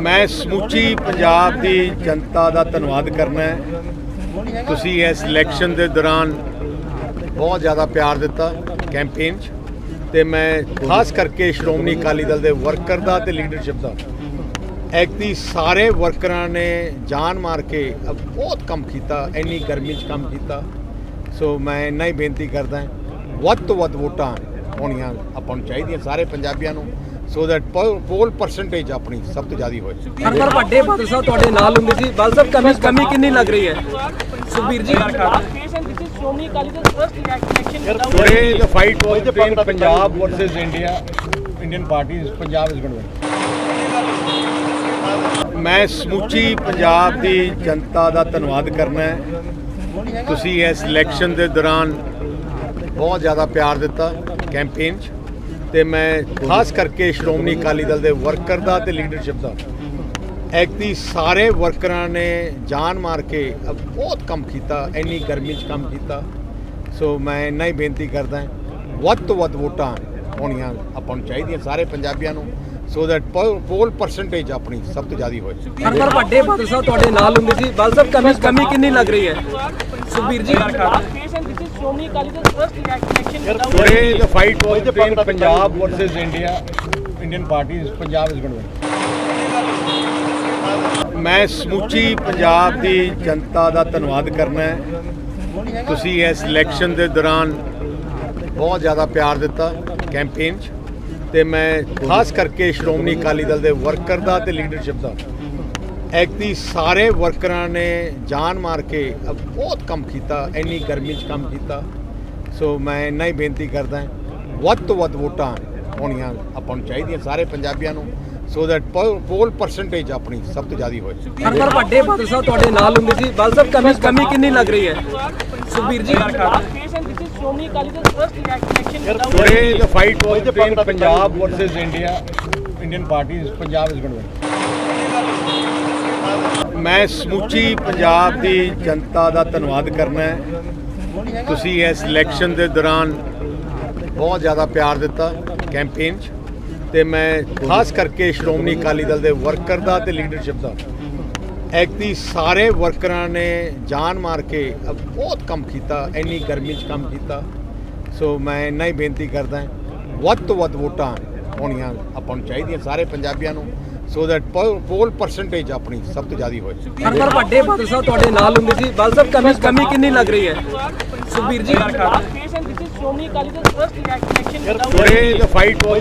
ਮੈਂ ਸਮੁੱਚੀ ਪੰਜਾਬ ਦੀ ਜਨਤਾ ਦਾ ਧੰਨਵਾਦ ਕਰਨਾ ਹੈ। ਤੁਸੀਂ ਇਸ ਇਲੈਕਸ਼ਨ ਦੇ ਦੌਰਾਨ ਬਹੁਤ ਜ਼ਿਆਦਾ ਪਿਆਰ ਦਿੱਤਾ ਕੈਂਪੇਨ 'ਚ ਤੇ ਮੈਂ ਖਾਸ ਕਰਕੇ ਸ਼੍ਰੋਮਣੀ ਅਕਾਲੀ ਦਲ ਦੇ ਵਰਕਰ ਦਾ ਤੇ ਲੀਡਰਸ਼ਿਪ ਦਾ। ਐਕਤੀ ਸਾਰੇ ਵਰਕਰਾਂ ਨੇ ਜਾਨ ਮਾਰ ਕੇ ਬਹੁਤ ਕੰਮ ਕੀਤਾ, ਇੰਨੀ ਗਰਮੀ 'ਚ ਕੰਮ ਕੀਤਾ। ਸੋ ਮੈਂ ਇੰਨਾ ਹੀ ਬੇਨਤੀ ਕਰਦਾ ਵੱਧ ਤੋਂ ਵੱਧ ਵੋਟਾਂ ਹੋਣੀਆਂ ਆਪਾਂ ਨੂੰ ਚਾਹੀਦੀਆਂ ਸਾਰੇ ਪੰਜਾਬੀਆਂ ਨੂੰ। ਸੋ ਦੈਟ ਪੋਲ ਪਰਸੈਂਟੇਜ ਆਪਣੀ ਸਭ ਤੋਂ ਜ਼ਿਆਦਾ ਹੋਏ ਹਰ ਵਾਰ ਵੱਡੇ ਬਾਦਲ ਸਾਹਿਬ ਤੁਹਾਡੇ ਨਾਲ ਹੁੰਦੇ ਸੀ ਬਾਦਲ ਸਾਹਿਬ ਕਮੀ ਕਮੀ ਕਿੰਨੀ ਲੱਗ ਰਹੀ ਹੈ ਸੁਖਬੀਰ ਜੀ case and this is Shomni Kalida's first election without Today the fight was between Punjab versus India. Indian parties, Punjab is going to win. ਮੈਂ ਸਮੁੱਚੀ ਪੰਜਾਬ ਦੀ ਜਨਤਾ ਦਾ ਧੰਨਵਾਦ ਕਰਨਾ ਹੈ ਤੁਸੀਂ ਇਸ ਇਲੈਕਸ਼ਨ ਦੇ ਦੌਰਾਨ ਬਹੁਤ ਜ਼ਿਆਦਾ ਪਿਆਰ ਦਿੱਤਾ ਕੈਂਪੇਨ 'ਚ ਤੇ ਮੈਂ ਖਾਸ ਕਰਕੇ ਸ਼੍ਰੋਮਣੀ ਅਕਾਲੀ ਦਲ ਦੇ ਵਰਕਰ ਦਾ ਤੇ ਲੀਡਰਸ਼ਿਪ ਦਾ। ਐਕਤੀ ਸਾਰੇ ਵਰਕਰਾਂ ਨੇ ਜਾਨ ਮਾਰ ਕੇ ਬਹੁਤ ਕੰਮ ਕੀਤਾ ਇੰਨੀ ਗਰਮੀ 'ਚ ਕੰਮ ਕੀਤਾ। ਸੋ ਮੈਂ ਇੰਨਾ ਹੀ ਬੇਨਤੀ ਕਰਦਾ ਵੱਧ ਤੋਂ ਵੱਧ ਵੋਟਾਂ ਹੋਣੀਆਂ ਆਪਾਂ ਨੂੰ ਚਾਹੀਦੀਆਂ ਸਾਰੇ ਪੰਜਾਬੀਆਂ ਨੂੰ ਸੋ ਦੈਟ ਪੋਲ ਪਰਸੈਂਟੇਜ ਆਪਣੀ ਸਭ ਤੋਂ ਜ਼ਿਆਦਾ ਹੋਏ। ਹਰ ਵਾਰ ਵੱਡੇ ਬਾਦਲ ਸਾਹਿਬ ਤੁਹਾਡੇ ਨਾਲ ਹੁੰਦੇ ਸੀ। ਬਾਦਲ ਸਾਹਿਬ ਕਮੀ ਕਮੀ ਕਿੰਨੀ ਲੱਗ ਰਹੀ ਹੈ? ਸੁਖਬੀਰ ਜੀ। Win. ਮੈਂ ਸਮੁੱਚੀ ਪੰਜਾਬ ਦੀ ਜਨਤਾ ਦਾ ਧੰਨਵਾਦ ਕਰਨਾ ਹੈ ਤੁਸੀਂ ਇਸ ਇਲੈਕਸ਼ਨ ਦੇ ਦੌਰਾਨ ਬਹੁਤ ਜ਼ਿਆਦਾ ਪਿਆਰ ਦਿੱਤਾ ਕੈਂਪੇਨ 'ਚ ਤੇ ਮੈਂ ਖਾਸ ਕਰਕੇ ਸ਼੍ਰੋਮਣੀ ਅਕਾਲੀ ਦਲ ਦੇ ਵਰਕਰ ਦਾ ਤੇ ਲੀਡਰਸ਼ਿਪ ਦਾ ਐਕਤੀ ਸਾਰੇ ਵਰਕਰਾਂ ਨੇ ਜਾਨ ਮਾਰ ਕੇ ਬਹੁਤ ਕੰਮ ਕੀਤਾ ਇੰਨੀ ਗਰਮੀ 'ਚ ਕੰਮ ਕੀਤਾ। ਸੋ ਮੈਂ ਇੰਨਾ ਹੀ ਬੇਨਤੀ ਕਰਦਾ ਵੱਧ ਤੋਂ ਵੱਧ ਵੋਟਾਂ ਹੋਣੀਆਂ ਆਪਾਂ ਨੂੰ ਚਾਹੀਦੀਆਂ ਸਾਰੇ ਪੰਜਾਬੀਆਂ ਨੂੰ ਸੋ ਦੈਟ ਪੋਲ ਪਰਸੈਂਟੇਜ ਆਪਣੀ ਸਭ ਤੋਂ ਜ਼ਿਆਦਾ ਹੋਏ। ਹਰ ਵਾਰ ਵੱਡੇ ਬਾਦਲ ਸਾਹਿਬ ਤੁਹਾਡੇ ਨਾਲ ਹੁੰਦੇ ਸੀ ਬਾਦਲ ਸਾਹਿਬ ਕਮੀ ਕਮੀ ਕਿੰਨੀ ਲੱਗ ਰਹੀ ਹੈ? ਸੁਖਬੀਰ ਜੀ। This is Shomni Kalida's first election without Today the fight was between ਮੈਂ ਸਮੁੱਚੀ ਪੰਜਾਬ ਦੀ ਜਨਤਾ ਦਾ ਧੰਨਵਾਦ ਕਰਨਾ ਹੈ। ਤੁਸੀਂ ਇਸ ਇਲੈਕਸ਼ਨ ਦੇ ਦੌਰਾਨ ਬਹੁਤ ਜ਼ਿਆਦਾ ਪਿਆਰ ਦਿੱਤਾ ਕੈਂਪੇਨ 'ਚ ਤੇ ਮੈਂ ਖਾਸ ਕਰਕੇ ਸ਼੍ਰੋਮਣੀ ਅਕਾਲੀ ਦਲ ਦੇ ਵਰਕਰ ਦਾ ਤੇ ਲੀਡਰਸ਼ਿਪ ਦਾ। ਐਕਤੀ ਸਾਰੇ ਵਰਕਰਾਂ ਨੇ ਜਾਨ ਮਾਰ ਕੇ ਬਹੁਤ ਕੰਮ ਕੀਤਾ, ਇੰਨੀ ਗਰਮੀ 'ਚ ਕੰਮ ਕੀਤਾ। ਸੋ ਮੈਂ ਇੰਨਾ ਹੀ ਬੇਨਤੀ ਕਰਦਾ ਵੱਧ ਤੋਂ ਵੱਧ ਵੋਟਾਂ ਹੋਣੀਆਂ ਆਪਾਂ ਨੂੰ ਚਾਹੀਦੀਆਂ ਸਾਰੇ ਪੰਜਾਬੀਆਂ ਨੂੰ। ਸੋ ਦੈਟ ਪੋਲ ਪਰਸੈਂਟੇਜ ਆਪਣੀ ਸਭ ਤੋਂ ਜ਼ਿਆਦਾ ਹੋਏ। ਹਰ ਵਾਰ ਵੱਡੇ ਬਾਦਲ ਸਾਹਿਬ ਤੁਹਾਡੇ ਨਾਲ ਹੁੰਦੇ ਸੀ। ਬਾਦਲ ਸਾਹਿਬ ਕਮੀ ਕਮੀ ਕਿੰਨੀ ਲੱਗ ਰਹੀ ਹੈ? ਸੁਖਬੀਰ ਜੀ? Case and this is Shomni Kalida's first election without Today the fight was